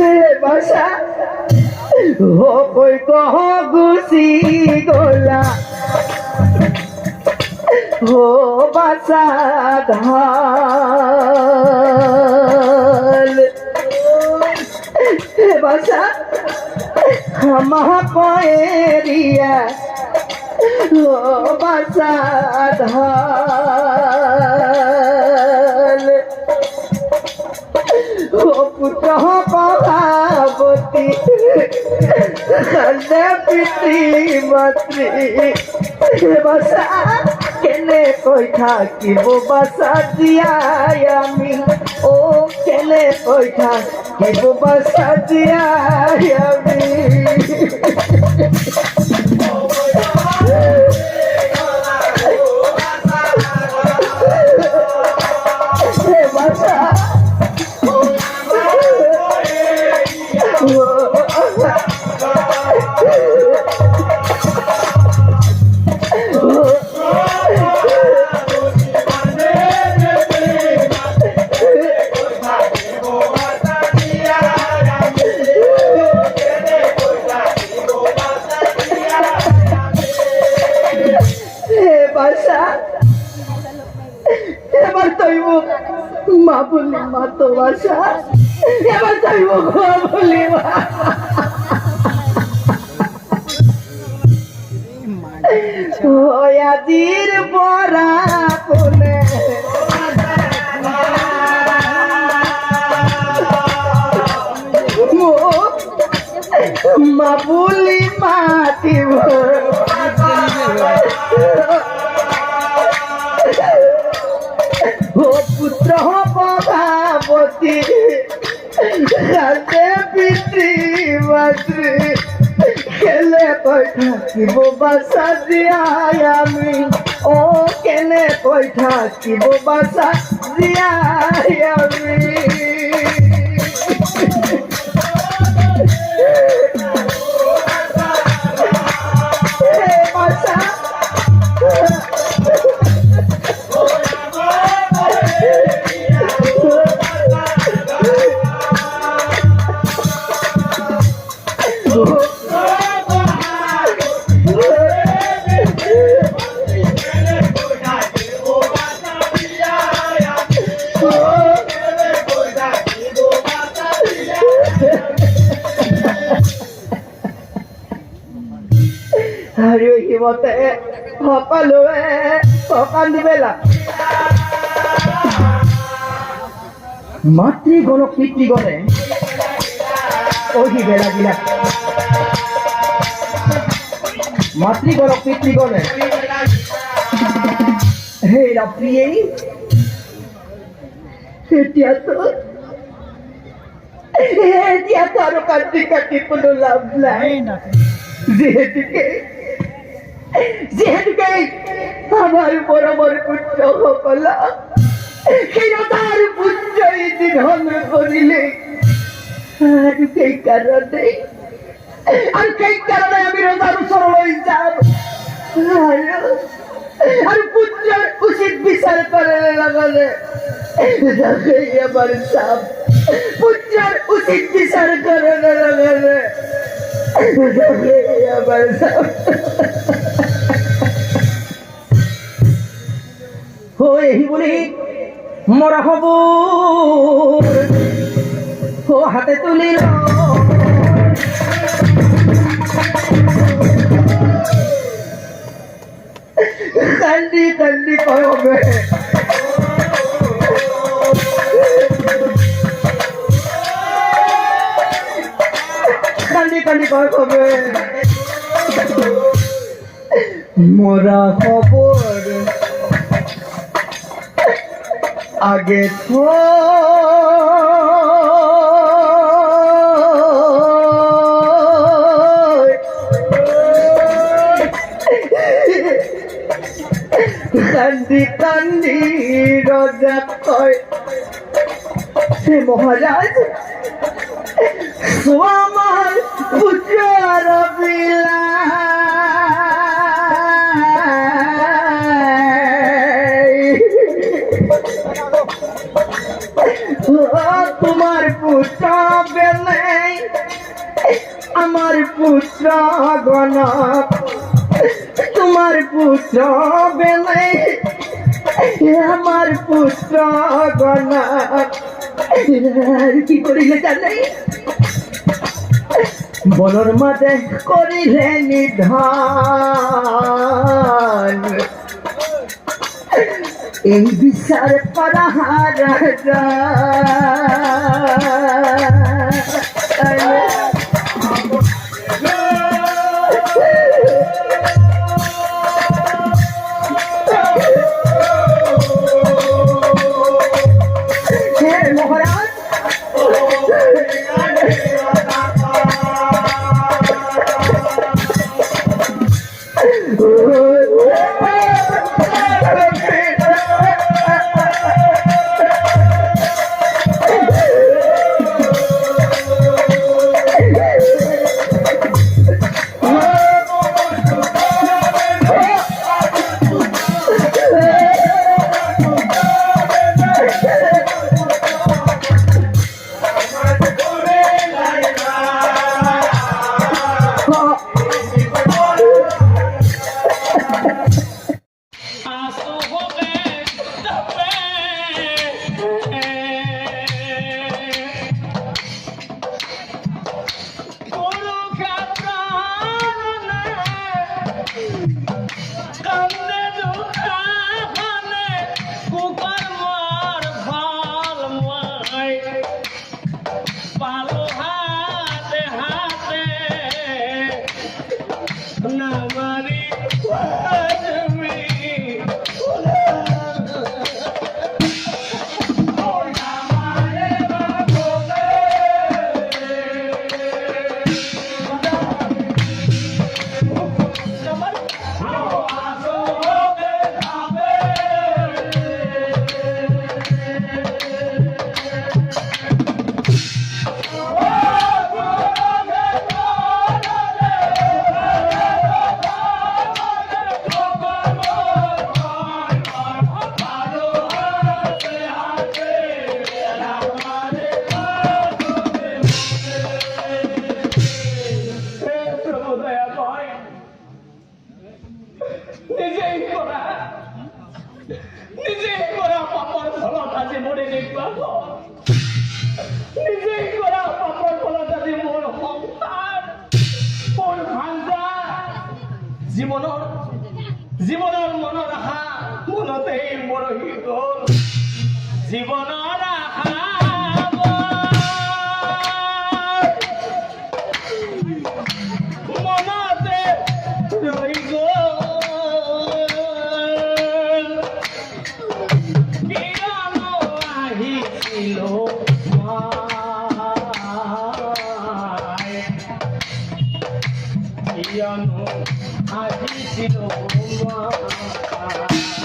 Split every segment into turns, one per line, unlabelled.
হে বাসা। কই কহ গুছি গোলা। ও বাসা ধাল হে বাসা কয়েরিয়া ও বাসা ধাল কহাবতী কান্দে পিতৃ, মাতৃ। বাসা কেনে কই থাকিব? বাসা দিয়াই আমি। ও কেনে কই থাকিব? বাসা দিয়াই আমি। তৈব মা বলি মা তো বাসা এবার তৈব মা বলি মা। বরা কোনে মাতৃ কেলে থাকিব? বাসা দিয়াই আমি। ও কেলে কই থাকিব? বাসা দিয়াই আমি। আরে ওই হিমতে সকালো সকাল দিবেলা মাতৃগণ পিতৃগণে ওই বেলা গিলা। মাতৃগণ পিতৃগণে হে রাত্রিয়ে এতিয়া তো এতিয়া তো আৰু কাটি কাটি কোনো লাভ নাই। যিহেতুকে যিহেতুকে আমাৰ মৰমৰ পুত্ৰসকল সিহঁতৰ পুত্ৰই নিধন কৰিলে আৰু সেইকাৰণে আৰু সেইকাৰণে আমি ৰজাৰ ওচৰলৈ যাম আৰু আৰু উচিত বিচাৰ কৰাৰ লগে তাকেই আমাৰ চাম পুত্ৰৰ উচিত বিচাৰ কৰাৰ লগে তাকেই আমাৰ চাম হৈ বুলি মৰা হ'ব ও হাতে তুলিল। কান্দি কান্দি কয় হবে। কান্দি কান্দি কয় হবে। মরা খবর আগে তো কান্দি কান্দি রজা কয় হে মহারাজ আমার পুত্র ও তোমার পুত্র বেলে। আমার পুত্র গণ তোমার পুত্র বেলে। আমার পুত্র গণ কি করিলে জানে? বনর মাঝে করিলে নিধান। এই বিচার করা রাজা
นึกว่าพอนึก কিয়নো আহিছিলো মাই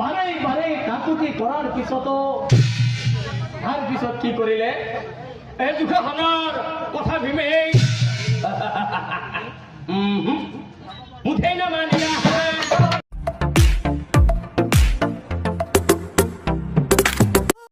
বাৰে বাৰে কাকুতি কৰাৰ পিছতো। তাৰপিছত কি কৰিলে এই দুখাখনৰ কথা ভীমে মুঠেই নামানিলা